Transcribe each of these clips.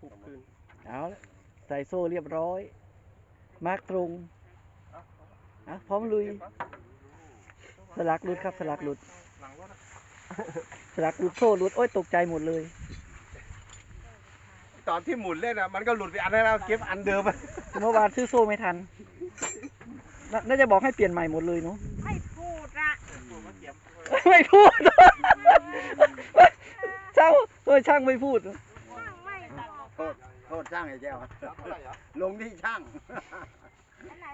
หุบคืนเอาละใส่โซ่เรียบร้อย มาร์กตรงอะพร้อมลุย สลักหลุดครับ สลักหลุดหลังรถอะสลักหลุดโซ่หลุด โอ้ยตกใจหมดเลย ตอนที่หมุนเล่นอะมันก็หลุดไปอันนั้นแล้วเก็บอันเดิมอะเมื่อวานซื้อโซ่ไม่ทันนาน่าจะบอกให้เปลี่ยนใหม่หมดเลยเนาะไม่พูดอะไม่พูดช่างเออช่างไม่พูดไม่บอก โทษ โทษช่างไอ้แก้วลงที่ช่าง อันไหน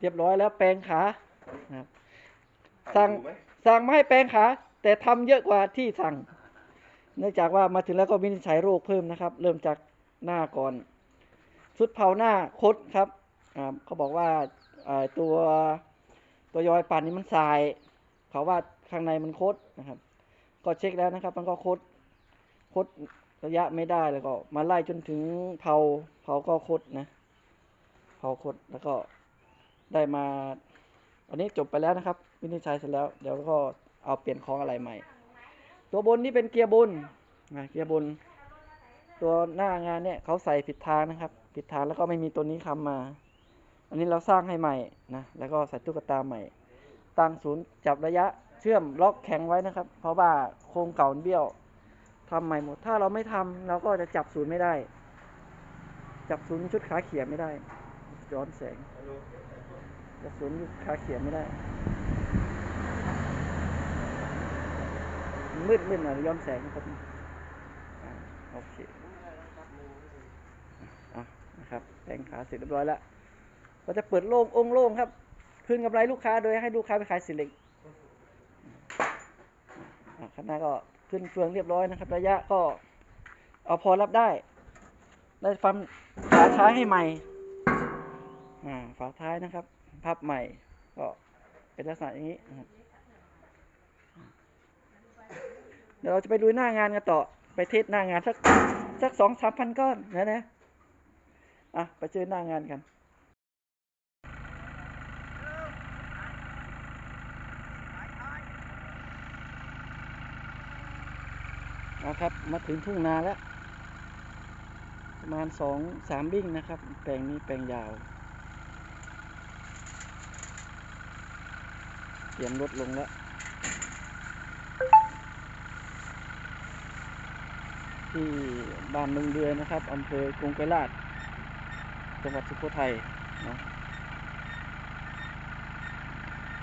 เรียบร้อยแล้วแปลงขานะครับสั่งสั่งมาให้แปลงขา แต่ทำเยอะกว่าที่สั่ง เนื่องจากว่ามาถึงแล้วก็วินิจฉัยโรคเพิ่มนะครับ เริ่มจากหน้าก่อนชุดเผาหน้าคดครับอ่าเขาบอกว่าอ่าตัวตัวยอยปั่นนี้มันทราย เขาว่าข้างในมันคดนะครับ ก็เช็คแล้วนะครับ มันก็คดคดระยะไม่ได้แล้วก็มาไล่จนถึงเผาเผาก็คดนะเผาคดแล้วก็ ได้มาอันนี้จบไปแล้วนะครับ วินิจฉัยเสร็จแล้ว เดี๋ยวก็เอาเปลี่ยนของอะไรใหม่ ตัวบนนี่เป็นเกียร์บนนะเกียร์บน ตัวหน้างานเนี่ยเขาใส่ผิดทางนะครับ ผิดทางแล้วก็ไม่มีตัวนี้ค้ำมา อันนี้เราสร้างให้ใหม่นะแล้วก็ใส่ตุ๊กตาใหม่ตั้งศูนย์จับระยะเชื่อมล็อกแข็งไว้นะครับ เพราะว่าโครงเก่าเบี้ยวทำใหม่หมด ถ้าเราไม่ทำเราก็จะจับศูนย์ไม่ได้ จับศูนย์ชุดขาเขียไม่ได้ย้อนแสง จับศูนย์ชุดขาเขียนไม่ได้ มืดมืดหน่อยย้อนแสงนะครับโอเคอะนะครับแปลงขาเสร็จเรียบร้อยแล้วก็จะเปิดโล่งองโล่งครับ คืนกำไรลูกค้าโดยให้ลูกค้าไปขายสิเหล็กอะข้างหน้าก็ขึ้นเฟืองเรียบร้อยนะครับ ระยะก็ เอาพอรับได้ ได้ฟันฝาท้ายให้ใหม่ฝาท้ายนะครับ พับใหม่ ก็เป็นลักษณะอย่างนี้เดี๋ยวเราจะไปดูหน้างานกันต่อ ไปเทสหน้างานสักสักสองสามพันก้อนนะนะอะไปเจอหน้างานกันนะครับ มาถึงทุ่งนาแล้ว ประมาณสองสามบิ้งนะครับ แปลงนี้แปลงยาว เตรียงลดลงแล้วที่บ้านเมืองเดือนนะครับอำเภอกรุงไกรลาดจังหวัดสุโขทัยเนาะ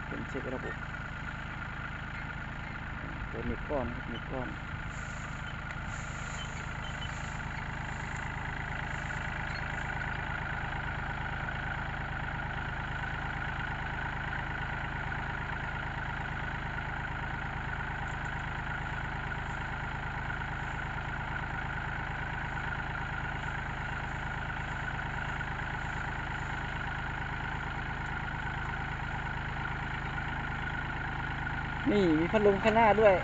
เป็นเช็คระบบเปิดหนึ่งก้อนหนึ่งก้อนี่มีพัดลมข้างหน้าด้วย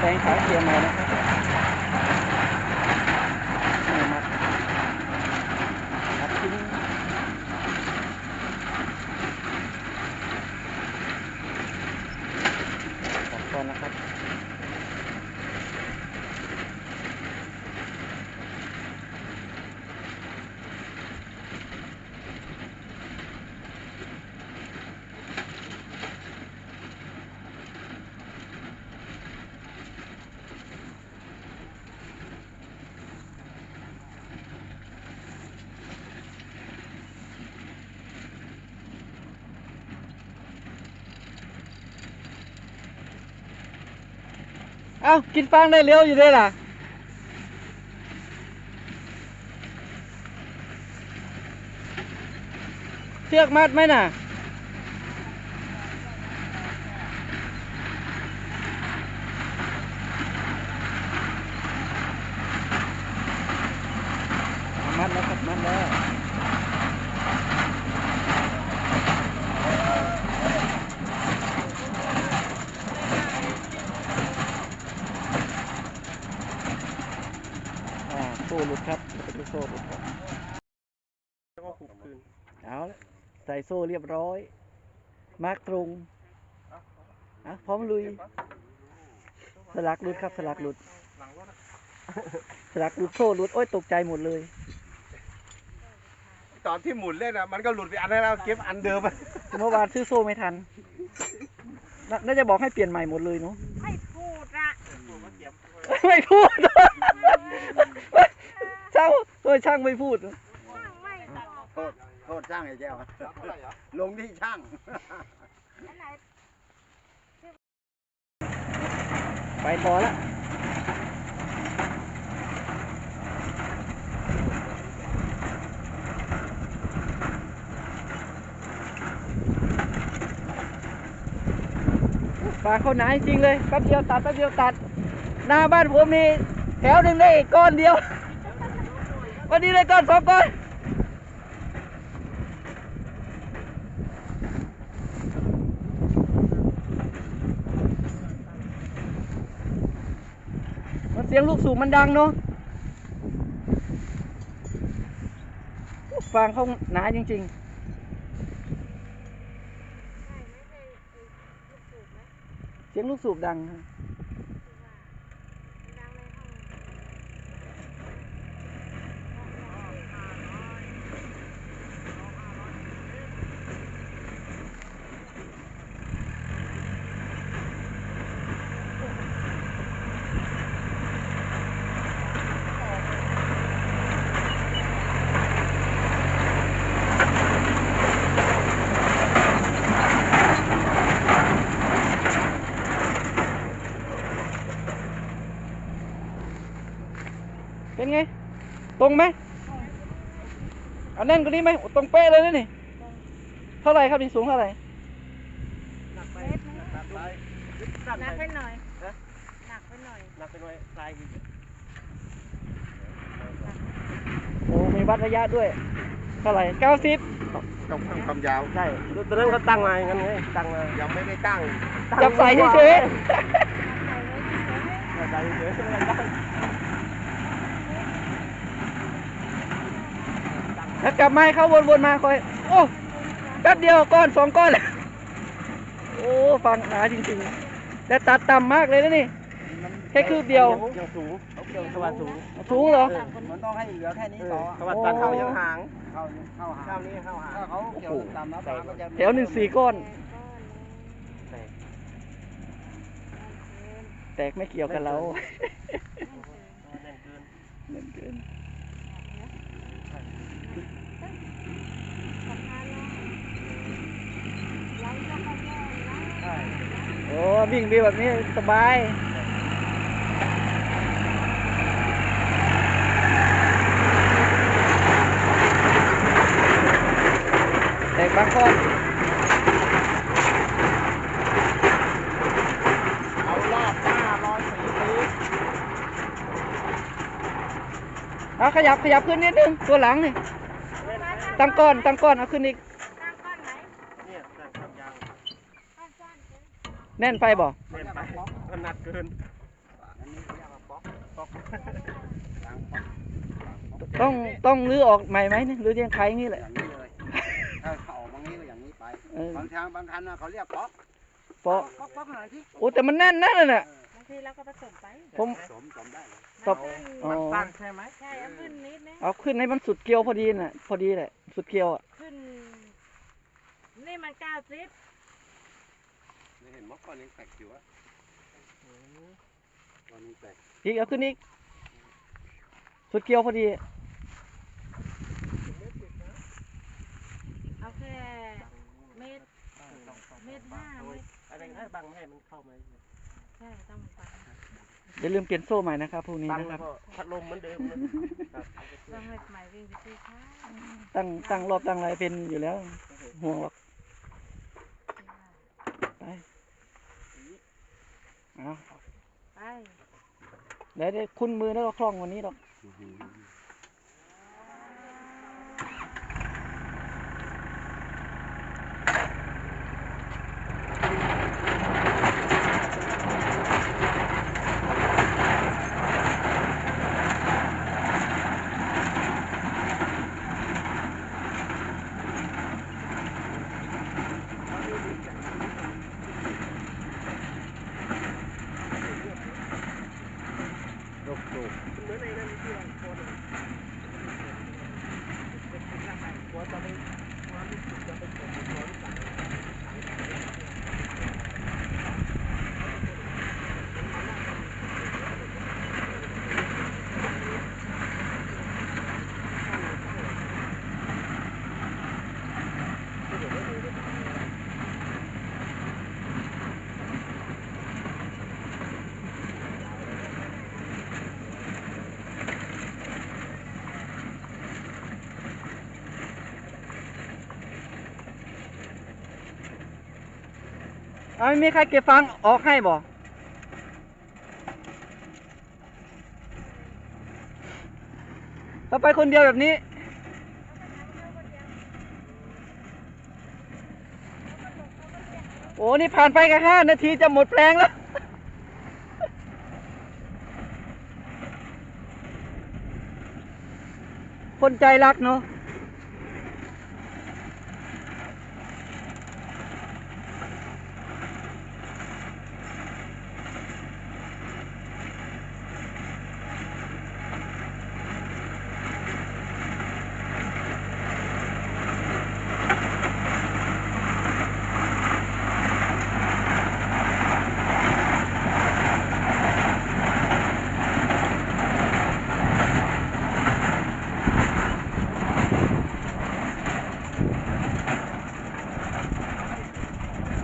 แปลงขาเกียร์ใหม่นะครับนี่มัดมัดทิ้งตัดก่อนนะครับ เอ้ากินฟางได้เร็วอยู่ด้วยล่ะเชือกมัดไหมน่ะมัดแล้วครับมัดแล้ว อ่าโซ่หลุดครับจะเป็นโซ่หลุดครับ แล้วก็ขุกคืน เอาละใส่ โซ่เรียบร้อย มาร์กตรงอะพร้อมลุย สลักหลุดครับ สลักหลุดหลังรถอะสลักหลุดโซ่หลุด โอ้ยตกใจหมดเลย ตอนที่หมุนเล่นอะมันก็หลุดไปอันนั้นแล้วเก็บอันเดิมอะเมื่อวานซื้อโซ่ไม่ทันน่าน่าจะบอกให้เปลี่ยนใหม่หมดเลยเนาะ ไม่พูดละไม่พูดช่างเออช่างไม่พูด ช่างไม่บอกโทษโทษช่างไอ้แก้วลงที่ช่างอันไหนไปต่อละปลาเขาหนาจริงเลยแป๊บเดียวตัดแป๊บเดียวตัด หน้าบ้านผมนี่แถวหนึ่งได้อีกก้อนเดียว วันนี้เลยก้อนสองก้อน เสียงลูกสูบมันดังเนาะฟางเขาหนาจริง ๆ เสียงลูกสูบดังครับ ที่ว่าดังในห้อง เป็นไง ต รงไหมเอาแน่นกว่านี้ไหมโอ้ตรงเป๊ะเลยนะนี่ เท่าไหร่ครับนี่สูงเท่าไหร่หนักไปเมตรนึงหนักไปสั้นหนักไปไปหน่อยฮะหนักไปหน่อยหนักไปหน่อยตายอีกโอ้มีวัดระยะด้วย เท่าไหร่เก้าสิบต้องเพิ่มความยาวใช่ตอนนั้นเขาตั้งมาอย่างนั้นไงตั้งมายังไม่ได้ตั้งจับใส่เฉยใส่ไว้เฉยใส่เฉยๆไม่ได้ตั้ง ๆ แล้วกลับมาให้เขาวนๆมาคอย โอ้แป๊บเดียวก้อนสองก้อนเลยโอ้ฟังหนาจริงๆ แต่ตัดต่ำมากเลยนะนี่ แค่คืบเดียวยังสูงเขาเกี่ยวสว่านสูงสูงเหรอ มันต้องให้เหลือแค่นี้ต่อสว่านตันเข้ายังห่าง เข้าเข้าหาเข้านี้เข้าหางถ้าเขาเกี่ยวตามน้ำตาลก็จะแถวหนึ่งสี่ก้อน แตกแตกไม่เกี่ยวกับเราแน่นเกินเงินเกิน โอ้วิ่งดีแบบนี้สบายแตกบางก้อนเอารอบหน้าร้อยสี่สิบเอาขยับขยับขึ้นนิดนึงตัวหลังนี่ตั้งก้อนตั้งก้อนเอาขึ้นอีก ตั้งก้อนไหน เนี่ยตั้งความยาว ก้อนก้อนเฉย แน่นไปบ่แน่นไปมันหนักเกินอันนี้เขาเรียกว่าป๊อกป๊อกหลังป๊อกหลังป๊อกต้องต้องรื้อออกใหม่ไหมเนี่ยหรือยังใช้อย่างนี้แหอละย่างนี้เลยถ้าเขาออกมางี้ก็อย่างนี้ไปเออบางทางบางคันน่ะเขาเรียกป๊อกเพราะป๊อกป๊อกหน่อยที่โอ้แต่มันแน่นนั่นน่ะบางทีเราก็ผสมไปผมสมสมได้เลยตบอ๋อมันสั้นใช่ไหมใช่เอาขึ้นนิดนึงเอาขึ้นให้มันสุดเกลียวพอดีน่ะ พอดีแหละ สุดเกลียวอะขึ้นนี่มันเก้าสิบเห็นมอกก่อนยังแตกอยู่อะตอนนี้แตกอีกเอาขึ้นอีก สุดเกลียวพอดี เอาแค่เมตรเมตรห้าเมตรอะไรให้บังไม่ให้มันเข้ามาใช่ต้องไปอย่าลืมเปลี่ยนโซ่ใหม่นะครับพรุ่งนี้ตั้งนะคแล้รัวบ ก็พัดลมเหมือนเดิมเลยครับต้องให้ใหม่วิ่งไปที่ช้าตั้งตั้งรอบตั้งอะไรเป็นอยู่แล้ว ห่วงหรอก ไปเอา ไป เดี๋ยวได้คุ้นมือแล้วก็คล่องวันนี้หรอกเหมือนในนั้นที่เราโพสต์หัวจะไปหัวลูกจะไปกดหัวลูกสาว เอาไม่มีใครเก็บฟังออกให้บ่ถ้าไปคนเดียวแบบนี้ โอ้ นี่ผ่านไปแค่ห้านาทีจะหมดแปลงแล้ว คนใจรักเนาะ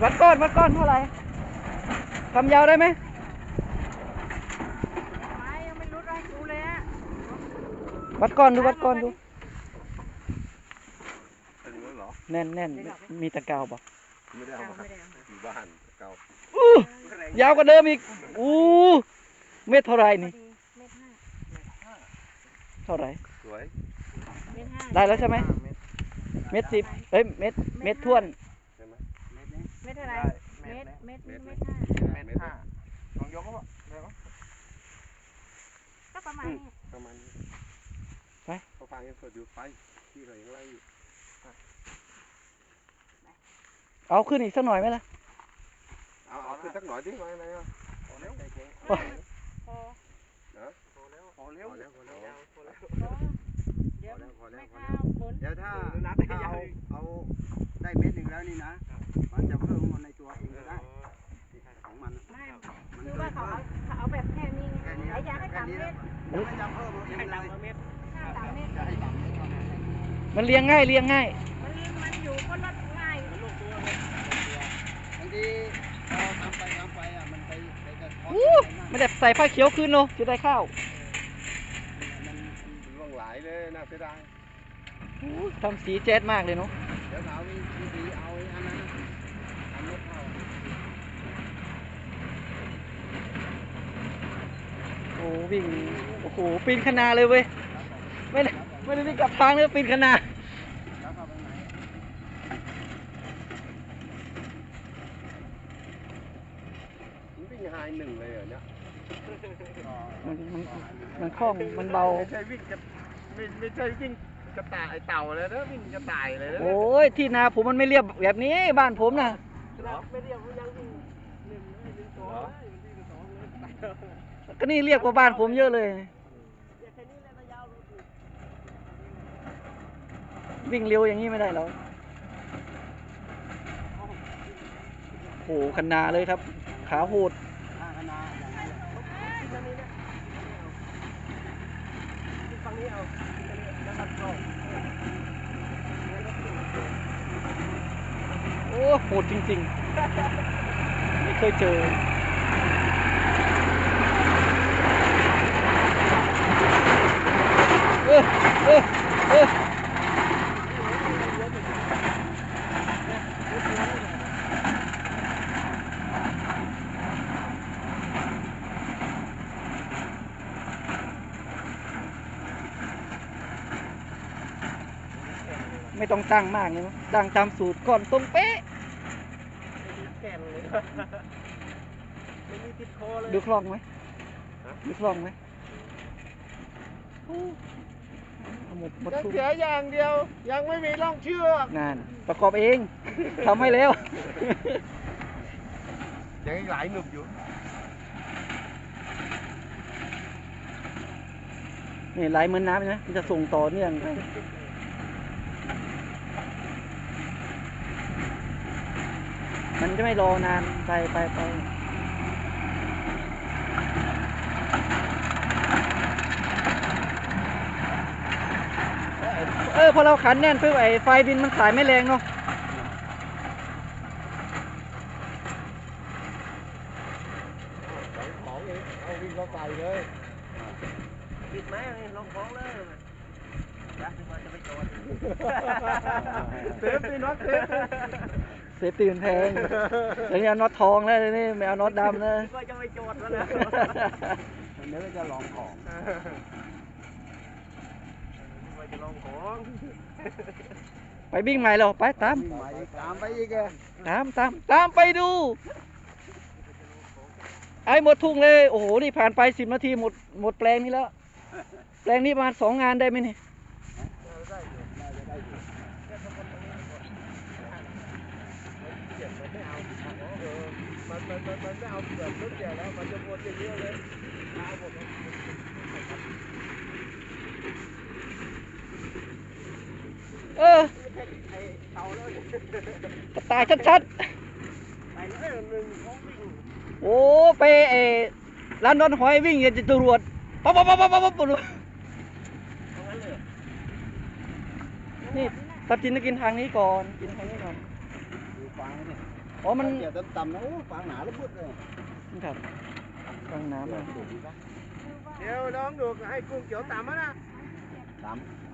วัดก้อนวัดก้อนเท่าไหร่ ความยาวได้ไหมไม้ยังไม่รู้ได้ดูเลยอะวัดก้อนดูวัดก้อนดู อันนี้เหรอ แน่นแน่นมีตะกาวบอกไม่ได้เอามาอยู่บ้านเก่าอู้ยาวกว่าเดิมอีกอู้เม็ดเท่าไหรพอนี่ดีเม็ดห้าเท่าไหรสวยเม็ดห้าได้แล้วใช่ไหมเม็ดสิบเอ้ยเม็ดเม็ดท้วน ใช่ไหมเม็ดเท่าไหร เม็ดเม็ดเม็ดเม็ดห้าเม็ดห้าลองยกก็ได้ปะก็ประมาณนี้ประมาณนี้ไปเขาฟังยังสดอยู่ไปที่เขายังไล่อยู่เอาขึ้นอีกสักหน่อยไหมล่ะเอาเอาขึ้นสักหน่อยดิมาอะไรอะพอแล้วพอนะพอแล้วพอแล้วพอแล้วพอแล้วพอแล้วพอเดี๋ยวพอแล้วไม่พอข้าแล้ววฝนเดี๋ยวถ้าเดี๋ยวนับถ้าให้ยาเอาวอีกเอาได้เม็ดหนึ่งแล้วนี่นะมันจะเพิ่มมันในตัวเองก็ได้ของมันน่ะไม่คือ ว่าเขาเอาเขาเอาแบบแค่นี้ไงแค่นี้ไอ้ยากให้แค่สามเม็แล้วดมันจะเพิ่มมันเองเลยห้าสามเม็ดจะให้ต่ำเม็ดมันเลี้ยงง่ายเลี้ยงง่าย มันมันอยู่ก็ลดง่ายบางทีพอทำไปทำไปอะมันไปไปกระท้อนอู้มากไม่ได้ใส่ผ้าเขียวคืนเนอะจะได้ข้าวมันมันล่วงหลายเลยน่าเสียดายอู้ทำสีแจ๊ดมากเลยเนาะเดี๋ยวเอาวิธีเอาอันนั้นทำเม็ดเข้า โอ้วิ่งโอ้โหปีนขนาเลยเว้ยไม่ได้ไม่ได้วิ่งกลับทางเลยปีนขนาแล้วเข้าไปไหนมันวิ่งไฮหนึ่งเลยเหรอเนี่ยมันมันมันคล่องมันเบาไม่ใช่วิ่งกระไม่ไม่ใช่วิ่งกระต่ายเต่าเลยนะวิ่งกระต่ายเลยนะโอ้ยที่นาผมมันไม่เรียบแบบนี้บ้านผมนะไม่เรียกว่ายังวิ่งหนึ่งเลยหนึ่งสอง ก็นี่เรียกว่าบ้านผมเยอะเลย วิ่งเร็วอย่างนี้ไม่ได้หรอกโหคันนาเลยครับ ขาโหดถ้าคณะอย่างนี้ฝั่งนี้เอาแล้วดเข้าโอ้โหดจริงๆ ไม่เคยเจอ เออเออเออไม่ต้องตั้งมากเลยมั้งตั้งตามสูตรก่อนตรงเป๊ะแก่นเลยไม่มีติดคอเลยดูคล่องไหมดูคล่องไหม หมดหมดยังทุนเสียอย่างเดียว ยังไม่มีร่องเชือกงาน ประกอบเองทำให้แล้ว ยังอีกหลายหนุบอยู่ นี่ไหลเหมือนน้ำนะมันจะส่งต่อเนื่องไปมันจะไม่รอนานไปไปไปเออ พอเราขันแน่นปุ๊บไอ้ไฟดินมันสายไม่แรงเนาะของเองเอาวิ่งเข้าไปเลยปิดไหมลองของเลยยักษ์มาจะไปโจรเซฟสิน็อตเซฟเสียตื่นแพงเดี๋ยวนี้เอาน็อตทองแล้วเดี๋ยวนี่ไม่เอาน็อตดำแล้วก็จะไปโจรแล้วนะเดี๋ยวก็จะลองของไป จะลองของไปวิ่งใหม่แล้วไปตามวิ่งไปตามไปอีกอะตามตามตามไปดู ไอ้หมดทุ่งเลย โอ้โห นี่ผ่านไปสิบนาทีหมดหมดแปลงนี้แล้ว แปลงนี้ประมาณสองงานได้ไหมเนี่ยน่าจะได้อยู่มันมันมันมันไม่เอาแบบรถใหญ่แล้วมันจะวนเยอะๆเลยเอาหมดเลย เออไอ้เตาแล้วกระต่ายชัดไปเลยหนึ่งของวิ่งๆโอ้ ไปเออร้านนอนหอยวิ่งอย่าจะตรวจปั๊บปั๊บปั๊บปั๊บปั๊บปั๊บตรงนั้นเลยนี่ตัดจินจะกินทางนี้ก่อน กินทางนี้ก่อนดูฟังนี่ไปอ๋อ มันเดี๋ยวต่ำๆนะโอ้ฟางหนาแล้วมืดเลยครับฟังน้ำอะเดี๋ยวลองดูให้กุ้งเขียวตามมานะต่ำ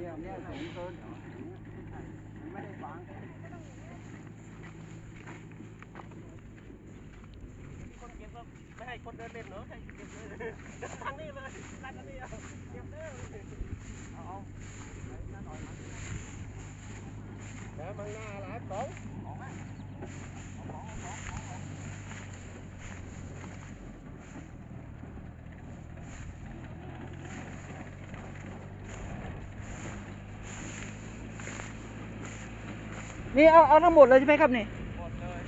เนี่ยเนี่ยสูงเกินมันไม่ได้ฟางคนเก็บก็ไม่ให้คนเดินเล่นเหรอให้เก็บเลยทางนี้เลยทางนี้เอาเก็บเด้อเอาเอาแล้วบางหน้าหลายของ นี่เอาเอาทั้งหมดเลยใช่ไหมครับนี่ หมดเลย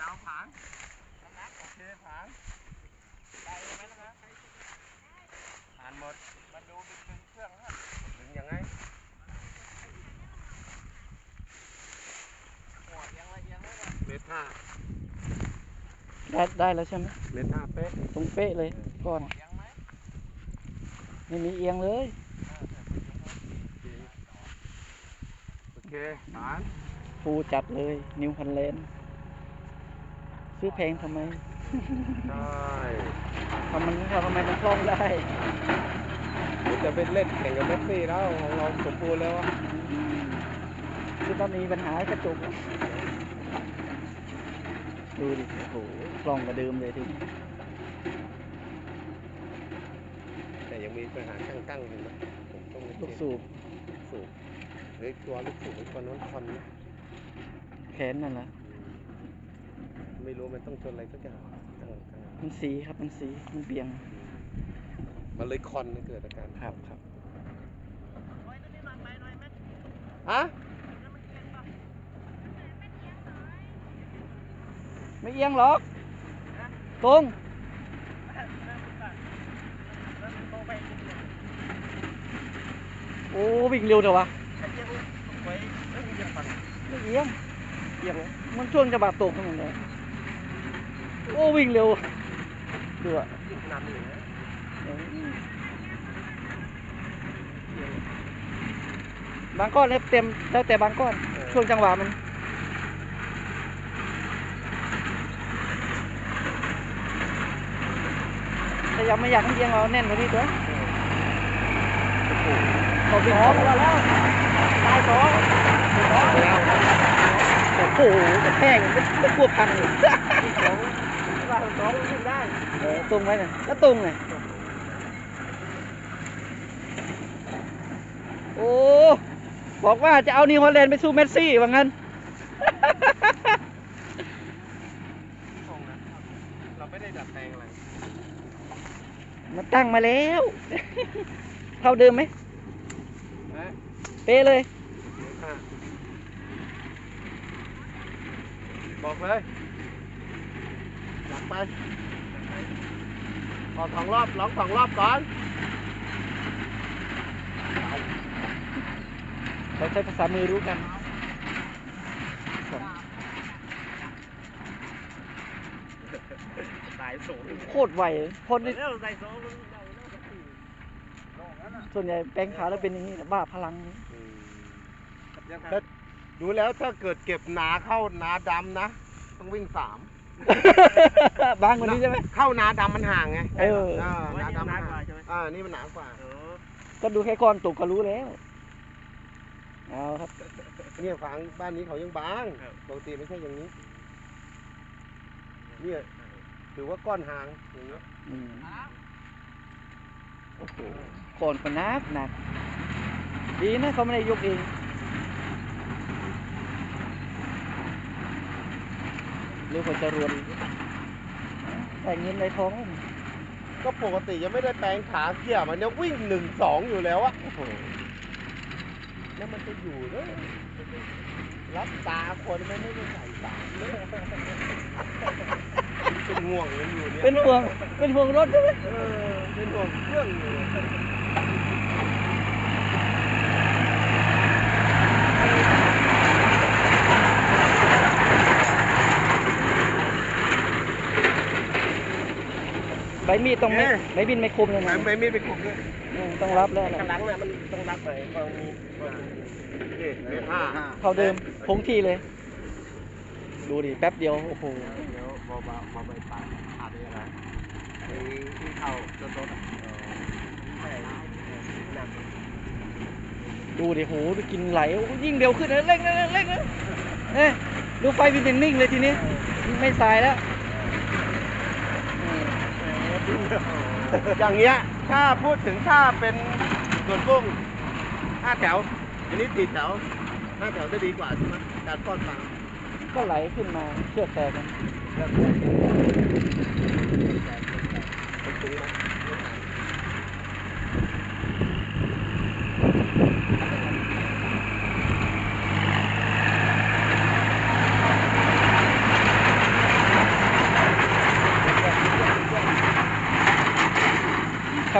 ยาวผางนะโอเคผางได้ไหมนะผ่านหมดมาดูดึงดึงเครื่องนะดึงยังไงโอ้ยยังไงยังไงเมตรห้า ได้ได้แล้วใช่ไหมเมตรห้าเป๊ะตรงเป๊ะเลยก้อนยังไหมไม่มีเอียงเลยโอเคผ่านฟูจัดเลยนิวฮันแลนด์ซื้อแพงทำไมใช่ทำมันทำไมมันคล่องได้เดี๋ยวจะไปเล่นแข่งกับเมสซี่แล้วของเราสมบูรณ์แล้วอะคือตอนมีปัญหากระจกอะ ดูดิโอ้โหคล่องกว่าเดิมเลยทีนี้แต่ยังมีปัญหากั้งๆอยู่นะผมต้องลูกสูบสูบหรือตัวลูกสูบตัวโน้นคอนนะแขนนั่นแหละไม่รู้มันต้องชนอะไรสักอย่างตั้งตั้งมันสีครับมันสีมันเบี่ยงมันเลยคอนเลยเกิดอาการครับครับ ฮะ ไม่เอียงหรอกตรงโอ้วิ่งเร็วเถอะววะไม่เอียงเอียงมันช่วงจะบาดตกเหมือนกันโอ้วิ่งเร็วดูอะบางก้อนเนี่ยเต็มแล้วแต่บางก้อนช่วงจังหวะมัน แต่ยังไม่อยากให้เอียงเราแน่นกว่านี้ตัวเขาวิ่งเขาแล้วตายสองโอ้โหกระแทกมันก็กลัวพังอยู่ว่าสองขึ้นได้เออตรงไว้เนี่ยแล้วตรงไงโอ้ บอกว่าจะเอานิวฮอลแลนด์ไปสู้เมสซี่ว่างั้น ตรงนะเราไม่ได้ดัดแปลงอะไร มัน ตั้งมาแล้วเท่าเดิมไหมนะเป๊ะเลยอะบอกเลยหลักไปขอสองรอบร้องสองรอบก่อนเราใช้ภาษามือรู้กัน สายสูงโคตรไวพอเร็นี่วสายสูงได้แล้วส่วนใหญ่แปลงขาแล้วเป็นอย่างนี้นะบ้าพลัง ถ้าดูแล้วถ้าเกิดเก็บหนาเข้าหนาดำนะ ต้องวิ่งสามบางกว่านี้ใช่ไหมเข้านาดำมันห่างไงเอออ่านาดำมันห่างอ่านี่มันหนากว่าก็ดูแค่ก้อนตุกก็รู้แล้วเอาครับเนี่ยฟางบ้านนี้เขายังบางปกติไม่ใช่อย่างนี้เนี่ย ถือว่าก้อนหางอย่างเงี้ยอืมโอ้โหก้อนก็หนักหนัก ดีนะเขาไม่ได้ยกเองหรือคนจะรวนแต่เงินในท้องก็ปกติยังไม่ได้แปลงขาเกี่ยมันยังวิ่งหนึ่งสองอยู่แล้วอะโอ้โหแล้วมันจะอยู่เลยรับตาคนมันไม่ได้ใส่ตาเลย เป็นห่วงมันอยู่เนี่ยเป็นห่วง เป็นห่วงรถใช่ไหมเออเป็นห่วงเครื่องอยู่ใบมีดต้องไม่ใบมีดไม่คมเลยไม่นะไม่ไม่ไปขุดเลยอืมต้องรับแล้วนะข้างหลังเนี่ยมันต้องรับไปกรณีนี่เมตรห้า เข้าเดิมคงที่เลย ดูดิแป๊บเดียว โอ้โห เดี๋ยว บบาบาใบปาดขาดได้ยังไอ้ที่เข้าต้นต้นอะไม่หนักดูดิโหดูกินไหลยิ่งเร็วขึ้นนะเร่งนะเร่งนะเอ้ยดูไฟวินเป็นนิ่งเลยทีนี้ ไม่สายแล้วอย่างเงี้ยถ้าพูดถึงถ้าเป็นส่วนกุ้งห้าแถวอันนี้สี่แถวห้าแถวจะดีกว่าใช่ไหมการป้อนฟางก็ไหลขึ้นมาเชือกแตกนะเป็น ขั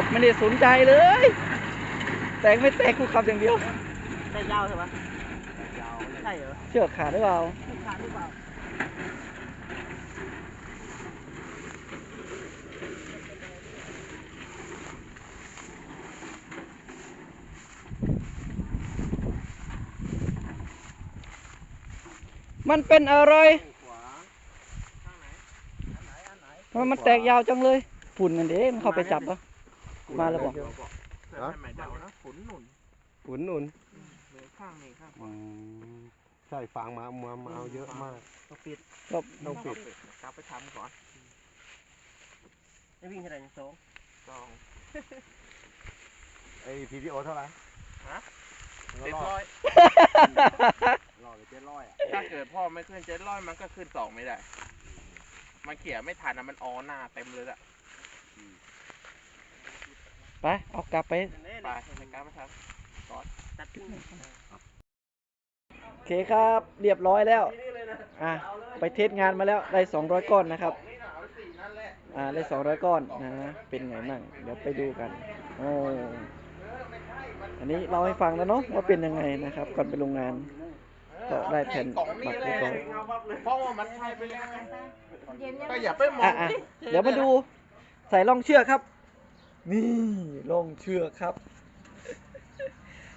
บไม่ได้สนใจเลย แตกไม่แตกกูขับอย่างเดียว ได้ยาวใช่ปะใช่เหรอ เชือกขาดหรือเปล่า ขาดหรือเปล่า มันเป็นอะไรขวาทำไมมันแตกยาวจังเลยฝุ่นนั่นเด้มันเข้าไปจับปะมาแล้วบอกฮะใหม่เดานะฝนหนุนหนุนหนุนเหลือข้างนี้ข้างขวาใช่ฟางมามามาเอาเยอะมากต้องปิดก็ต้องปิดกลับไปทำก่อนไม่วิ่งเท่าไหร่สองสองไอ้พีพีโอเท่าไหร่ฮะร เจ็ดอร้อยรอไปเจ็ดร้อยอะถ้าเกิดพ่อไม่ขึ้นเจ็ดร้อยมันก็ขึ้นสองไม่ได้ มันเขี่ยไม่ทันนะมันออหน้าเต็มเลยอะไปเอากลับไปไปในการมาทำก่อนตัดขึ้นโอเคครับ เรียบร้อยแล้ว อะ ไปเทสงานมาแล้ว ได้ 200 ก้อนนะครับ อ่า ได้ 200 ก้อนนะ เป็นไงมั่งเดี๋ยวไปดูกัน โอ้ อันนี้เราให้ฟังแล้วเนาะว่าเป็นยังไงนะครับ ก่อนไปโรงงาน ก็ได้แผ่นบัตรเรียบร้อยเพราะว่ามันใช่ไปแล้วไงก็อย่าไปมออะงอะเดี๋ยวมาดูใส่ล่องเชือกครับ นี่ล่องเชือกครับ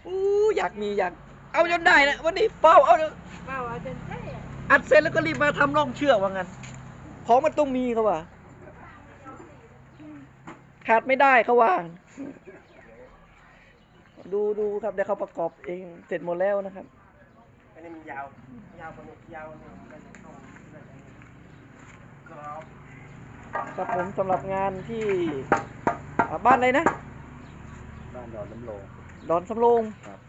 อู้อยากมีอยาก เอาจนได้นะวันนี้เป้าเอาเปล่าอาจารย์ใช่อะอัดเสร็จแล้วก็รีบมาทำร่องเชือกว่างั้นของมันต้องมีเขาว่าขาดไม่ได้เขาว่า ดูดูครับเดี๋ยวเขาประกอบเองเสร็จหมดแล้วนะครับอันนี้มันยาวยาวกว่านี้ยาวกว่านี้มันจะเข้าได้ไหมกรอบครับผมสำหรับงานที่บ้านอะไรนะ บ้านดอนน้ำโลงดอนสำโรงครับ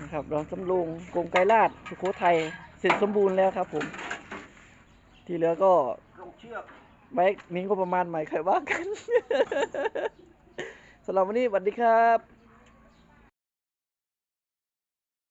นะครับดอนสำโรงกรมไกรลาดสุโขทัยเสร็จสมบูรณ์แล้วครับผม ที่เหลือก็ลงเชือกไว้มีงบประมาณใหม่ใครว่ากันสำหรับวันนี้สวัสดีครับ